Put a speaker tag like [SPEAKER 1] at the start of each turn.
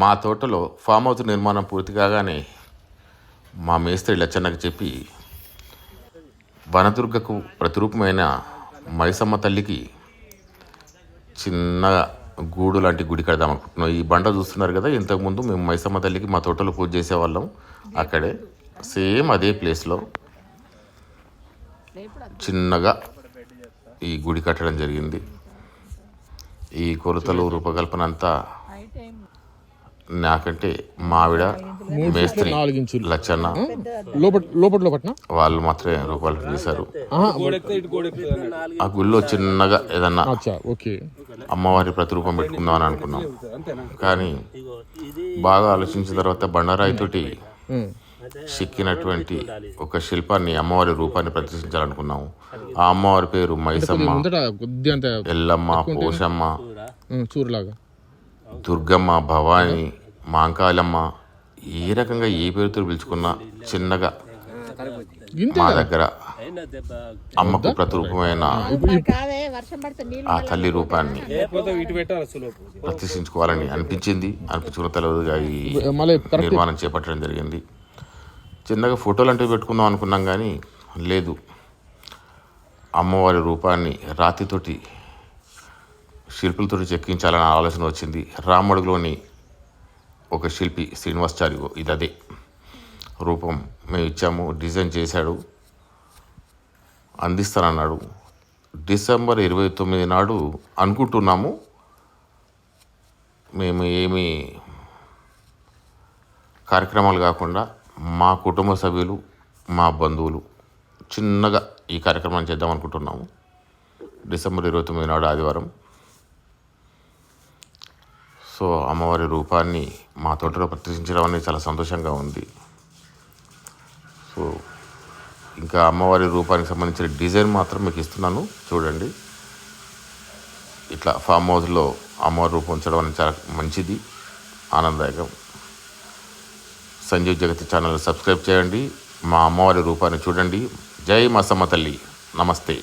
[SPEAKER 1] మా తోటలో farm house నిర్మాణం పూర్తి కాగానే మా మేస్త్రి లచ్చన్నకు చెప్పి వనదుర్గకు ప్రతిరూపమైన మైసమ్మ తల్లికి చిన్న గూడు లాంటి గుడి కడదాం అనుకుంటున్నాం. ఈ బండ చూస్తున్నారు కదా ఇంతకుముందు మేము మైసమ్మ తల్లికి మా తోటలో పూజ చేసేవాళ్ళం. అక్కడే సేమ్ అదే ప్లేస్లో చిన్నగా ఈ గుడి కట్టడం జరిగింది. ఈ కొలతలు రూపకల్పన అంతా నాకంటే మావిడ మేస్త్రి లచ్చన్న
[SPEAKER 2] లోపల
[SPEAKER 1] వాళ్ళు మాత్రమే చేశారు
[SPEAKER 2] ఆహా,
[SPEAKER 1] ఆ గుళ్ళో చిన్నగా ఏదన్నా
[SPEAKER 2] అచ్చా ఓకే.
[SPEAKER 1] అమ్మవారి ప్రతిరూపం పెట్టుకుందాం అని అనుకున్నాం. కానీ బాగా ఆలోచించిన తర్వాత బండరాయితోటి
[SPEAKER 2] ఉమ్.
[SPEAKER 1] చెక్కినటువంటి ఒక శిల్పాన్ని అమ్మవారి రూపాన్ని ప్రదర్శించాలనుకున్నాము. ఆ అమ్మవారి పేరు మైసమ్మ ఎల్లమ్మ పోషమ్మ.
[SPEAKER 2] చూరులాగా.
[SPEAKER 1] దుర్గమ్మ భవాని మాంకాలమ్మ ఏ రకంగా ఏ పేరుతో పిలుచుకున్నా చిన్నగా మా దగ్గర అమ్మకు ప్రతిరూపమైన ఆ తల్లి రూపాన్ని ప్రతిష్ఠించుకోవాలని అనిపించింది. అనిపించుకున్న తెలియదుగా ఈ నిర్మాణం చేపట్టడం జరిగింది. చిన్నగా ఫోటోలు అంటే పెట్టుకుందాం అనుకున్నాం కానీ లేదు. అమ్మవారి రూపాన్ని రాతితోటి శిల్పులతోటి చెక్కించాలని ఆలోచన వచ్చింది. రామడుగులోని ఒక శిల్పి శ్రీనివాసాచారి ఇది అదే రూపం మేము ఇచ్చాము డిజైన్ చేశాడు అందిస్తానన్నాడు. డిసెంబర్ ఇరవై తొమ్మిది నాడు అనుకుంటున్నాము మేము ఏమి కార్యక్రమాలు కాకుండా మా కుటుంబ సభ్యులు మా బంధువులు చిన్నగా ఈ కార్యక్రమాన్ని చేద్దాం అనుకుంటున్నాము డిసెంబర్ ఇరవై తొమ్మిది నాడు ఆదివారం సో అమ్మవారి రూపాన్ని మా తోటలో ప్రదర్శించడం అనేది చాలా సంతోషంగా ఉంది. సో ఇంకా అమ్మవారి రూపానికి సంబంధించిన డిజైన్ మాత్రం మీకు ఇస్తున్నాను. చూడండి. ఇట్లా ఫామ్ హౌస్లో అమ్మవారి రూపం ఉంచడం అనేది చాలా మంచిది. ఆనందదాయకం. సంజీవ్ జగతి ఛానల్ సబ్స్క్రైబ్ చేయండి. మా అమ్మవారి రూపాన్ని చూడండి. జై మా సమ్మ తల్లి. నమస్తే.